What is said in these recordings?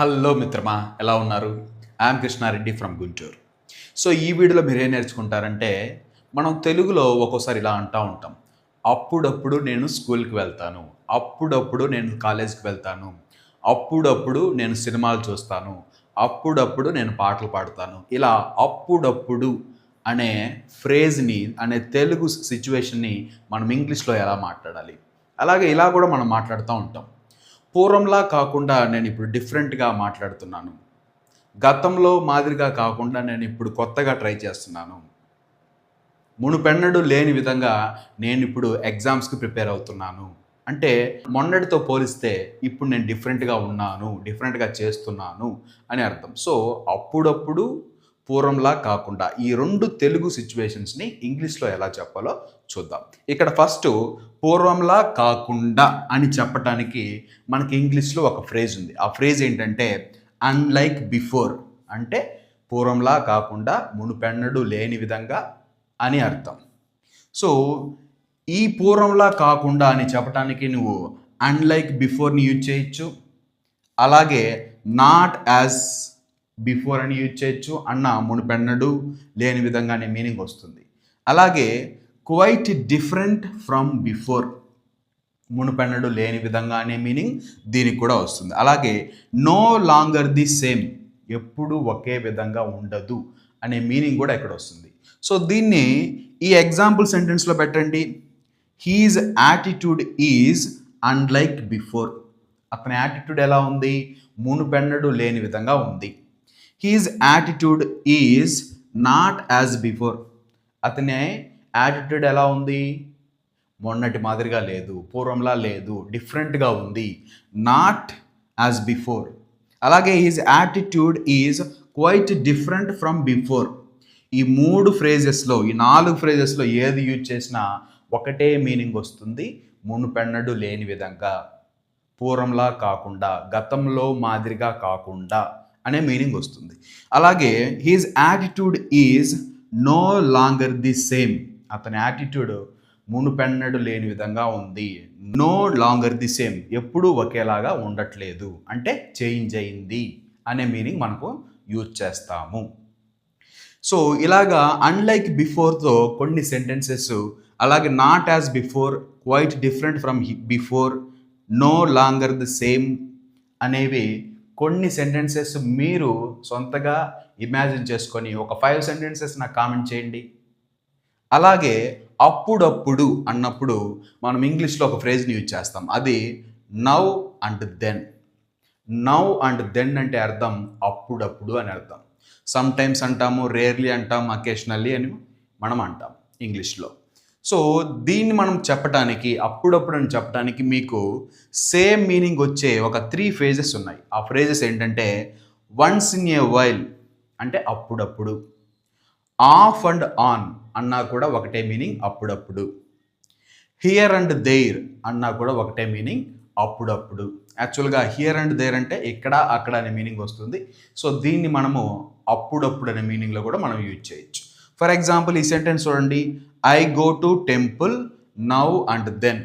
Hello మిత్రమా ఎలా ఉన్నారు? I'm Krishna Reddy from Guntur. So ఈ వీడియోలో మీరు ఏం నేర్చుకుంటారంటే మనం తెలుగులో ఒక్కోసారి ఇలా అంటూ ఉంటాం. అప్పుడప్పుడు నేను స్కూల్కి వెళ్తాను. అప్పుడప్పుడు నేను కాలేజ్కి వెళ్తాను. అప్పుడప్పుడు నేను సినిమాలు చూస్తాను. అప్పుడప్పుడు నేను పాటలు పాడతాను. ఇలా అప్పుడప్పుడు అనే ఫ్రేజ్ని అనే తెలుగు సిచ్యువేషన్ని మనం ఇంగ్లీష్లో ఎలా మాట్లాడాలి? అలాగే ఇలా కూడా మనం మాట్లాడుతూ ఉంటాం. పూర్వంలా కాకుండా నేను ఇప్పుడు డిఫరెంట్గా మాట్లాడుతున్నాను. గతంలో మాదిరిగా కాకుండా నేను ఇప్పుడు కొత్తగా ట్రై చేస్తున్నాను. మునుపెన్నడు లేని విధంగా నేను ఇప్పుడు ఎగ్జామ్స్కి ప్రిపేర్ అవుతున్నాను. అంటే మొన్నటితో పోలిస్తే ఇప్పుడు నేను డిఫరెంట్గా ఉన్నాను డిఫరెంట్గా చేస్తున్నాను అని అర్థం. సో అప్పుడప్పుడు పూర్వంలా కాకుండా ఈ రెండు తెలుగు సిచ్యువేషన్స్ని ఇంగ్లీష్లో ఎలా చెప్పాలో చూద్దాం. ఇక్కడ ఫస్ట్ పూర్వంలా కాకుండా అని చెప్పటానికి మనకి ఇంగ్లీష్లో ఒక ఫ్రేజ్ ఉంది. ఆ ఫ్రేజ్ ఏంటంటే అన్లైక్ బిఫోర్ అంటే పూర్వంలా కాకుండా మునుపెన్నడు లేని విధంగా అని అర్థం. సో ఈ పూర్వంలా కాకుండా అని చెప్పటానికి నువ్వు అన్లైక్ బిఫోర్ని యూజ్ చేయొచ్చు. అలాగే నాట్ యాజ్ బిఫోర్ అని యూజ్ చేయొచ్చు అన్న మునుపెన్నడు లేని విధంగానే మీనింగ్ వస్తుంది. అలాగే క్వైట్ డిఫరెంట్ ఫ్రమ్ బిఫోర్ మునుపెన్నడు లేని విధంగా అనే మీనింగ్ దీనికి కూడా వస్తుంది. అలాగే నో లాంగర్ ది సేమ్ ఎప్పుడు ఒకే విధంగా ఉండదు అనే మీనింగ్ కూడా ఇక్కడ వస్తుంది. సో దీన్ని ఈ ఎగ్జాంపుల్ సెంటెన్స్లో పెట్టండి. His attitude is unlike before అతని యాటిట్యూడ్ ఎలా ఉంది? మునుపెన్నడు లేని విధంగా ఉంది. His attitude is not as before అతని యాటిట్యూడ్ ఎలా ఉంది? మొన్నటి మాదిరిగా లేదు పూర్వంలా లేదు డిఫరెంట్గా ఉంది. నాట్ యాజ్ బిఫోర్ అలాగే his attitude is quite different from before ఈ మూడు ఫ్రేజెస్లో ఈ నాలుగు ఫ్రేజెస్లో ఏది యూజ్ చేసినా ఒకటే మీనింగ్ వస్తుంది. మునుపెన్నడు లేని విధంగా. పూర్వంలా కాకుండా గతంలో మాదిరిగా కాకుండా అనే మీనింగ్ వస్తుంది. అలాగే his attitude is no longer the same అతని యాటిట్యూడ్ మునుపెన్నడు లేని విధంగా ఉంది. నో లాంగర్ ది సేమ్ ఎప్పుడూ ఒకేలాగా ఉండట్లేదు. అంటే చేంజ్ అయింది అనే మీనింగ్ మనకు యూజ్ చేస్తాము. సో ఇలాగా అన్లైక్ బిఫోర్తో కొన్ని సెంటెన్సెస్ అలాగే not as before quite different from before no longer the same అనేవి కొన్ని సెంటెన్సెస్ మీరు సొంతగా ఇమాజిన్ చేసుకొని ఒక ఫైవ్ సెంటెన్సెస్ నాకు కామెంట్ చేయండి. అలాగే అప్పుడప్పుడు అన్నప్పుడు మనం ఇంగ్లీష్లో ఒక ఫ్రేజ్ని యూజ్ చేస్తాం. అది now and then now and then అంటే అర్థం అప్పుడప్పుడు అని అర్థం. సమ్ టైమ్స్ అంటాము రేర్లీ అంటాం అకేషనల్లీ అని మనం అంటాం ఇంగ్లీష్లో. సో దీన్ని మనం చెప్పడానికి అప్పుడప్పుడు అని చెప్పడానికి మీకు సేమ్ మీనింగ్ వచ్చే ఒక త్రీ ఫేజెస్ ఉన్నాయి. ఆ ఫ్రేజెస్ ఏంటంటే వన్స్ ఇన్ ఏ వైల్ అంటే అప్పుడప్పుడు. ఆఫ్ అండ్ ఆన్ అన్నా కూడా ఒకటే మీనింగ్ అప్పుడప్పుడు. హియర్ అండ్ దేర్ అన్నా కూడా ఒకటే మీనింగ్ అప్పుడప్పుడు. యాక్చువల్గా హియర్ అండ్ దేర్ అంటే ఇక్కడ అక్కడ అనే మీనింగ్ వస్తుంది. సో దీన్ని మనము అప్పుడప్పుడు అనే మీనింగ్లో కూడా మనం యూజ్ చేయొచ్చు. ఫర్ ఎగ్జాంపుల్ ఈ సెంటెన్స్ చూడండి. I go to temple now and then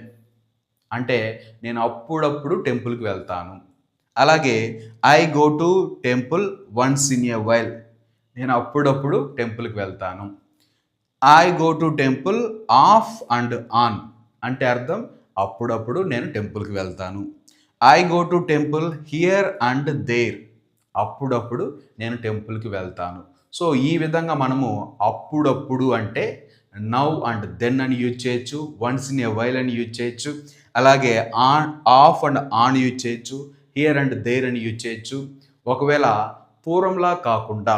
అంటే నేను అప్పుడప్పుడు టెంపుల్కి వెళ్తాను. అలాగే I go to temple once in a while నేను అప్పుడప్పుడు టెంపుల్కి వెళ్తాను. I go to temple off and on అంటే అర్థం అప్పుడప్పుడు నేను టెంపుల్కి వెళ్తాను. I go to temple here and there అప్పుడప్పుడు నేను టెంపుల్కి వెళ్తాను. సో ఈ విధంగా మనము అప్పుడప్పుడు అంటే నవ్ అండ్ దెన్ అని యూజ్ చేయొచ్చు వన్స్ ఇన్ ఏ వైల్ అని యూజ్ చేయొచ్చు అలాగే on off and on use చేయొచ్చు హియర్ అండ్ దేర్ అని యూజ్ చేయొచ్చు. ఒకవేళ పూర్వంలా కాకుండా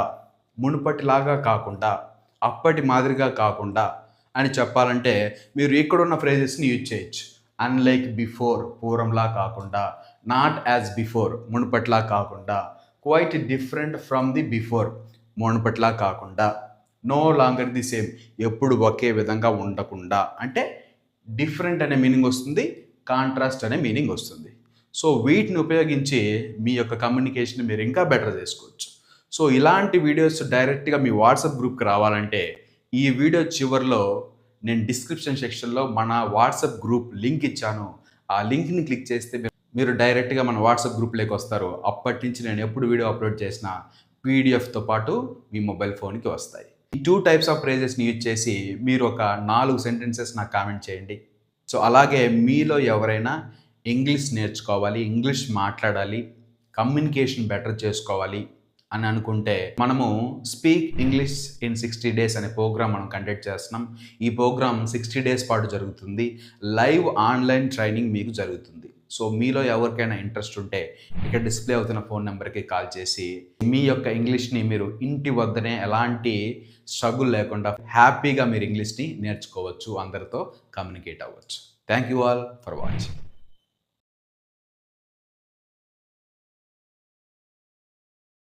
మునుపటిలాగా కాకుండా అప్పటి మాదిరిగా కాకుండా అని చెప్పాలంటే మీరు ఇక్కడున్న ఫ్రేజెస్ని యూజ్ చేయొచ్చు. అన్లైక్ బిఫోర్ పూర్వంలా కాకుండా నాట్ యాజ్ బిఫోర్ మునుపట్లా కాకుండా quite different from the before మునుపట్లా కాకుండా నో లాంగర్ ది సేమ్ ఎప్పుడు ఒకే విధంగా ఉండకుండా అంటే డిఫరెంట్ అనే మీనింగ్ వస్తుంది కాంట్రాస్ట్ అనే మీనింగ్ వస్తుంది. సో వీటిని ఉపయోగించి మీ యొక్క కమ్యూనికేషన్ మీరు ఇంకా బెటర్ చేసుకోవచ్చు. సో ఇలాంటి వీడియోస్ డైరెక్ట్గా మీ వాట్సాప్ గ్రూప్కి రావాలంటే ఈ వీడియో చివరిలో నేను డిస్క్రిప్షన్ సెక్షన్లో మన వాట్సాప్ గ్రూప్ లింక్ ఇచ్చాను. ఆ లింక్ని క్లిక్ చేస్తే మీరు డైరెక్ట్గా మన వాట్సాప్ గ్రూప్లోకి వస్తారు. అప్పటి నుంచి నేను ఎప్పుడు వీడియో అప్లోడ్ చేసినా పీడిఎఫ్తో పాటు మీ మొబైల్ ఫోన్కి వస్తాయి. ఈ టూ టైప్స్ ఆఫ్ ప్రైజెస్ని యూజ్ చేసి మీరు ఒక నాలుగు సెంటెన్సెస్ నాకు కామెంట్ చేయండి. సో అలాగే మీలో ఎవరైనా ఇంగ్లీష్ నేర్చుకోవాలి ఇంగ్లీష్ మాట్లాడాలి కమ్యూనికేషన్ బెటర్ చేసుకోవాలి అని అనుకుంటే మనము speak English in sixty days అనే ప్రోగ్రామ్ మనం కండక్ట్ చేస్తున్నాం. ఈ ప్రోగ్రామ్ సిక్స్టీ డేస్ పాటు జరుగుతుంది. లైవ్ ఆన్లైన్ ట్రైనింగ్ మీకు జరుగుతుంది. సో మీలో ఎవరికైనా ఇంట్రెస్ట్ ఉంటే ఇక్కడ డిస్ప్లే అవుతున్న ఫోన్ నెంబర్కి కాల్ చేసి మీ యొక్క ఇంగ్లీష్ని మీరు ఇంటి వద్దనే ఎలాంటి స్ట్రగుల్ లేకుండా హ్యాపీగా మీరు ఇంగ్లీష్ని నేర్చుకోవచ్చు. అందరితో కమ్యూనికేట్ అవ్వచ్చు. Thank you all for watching.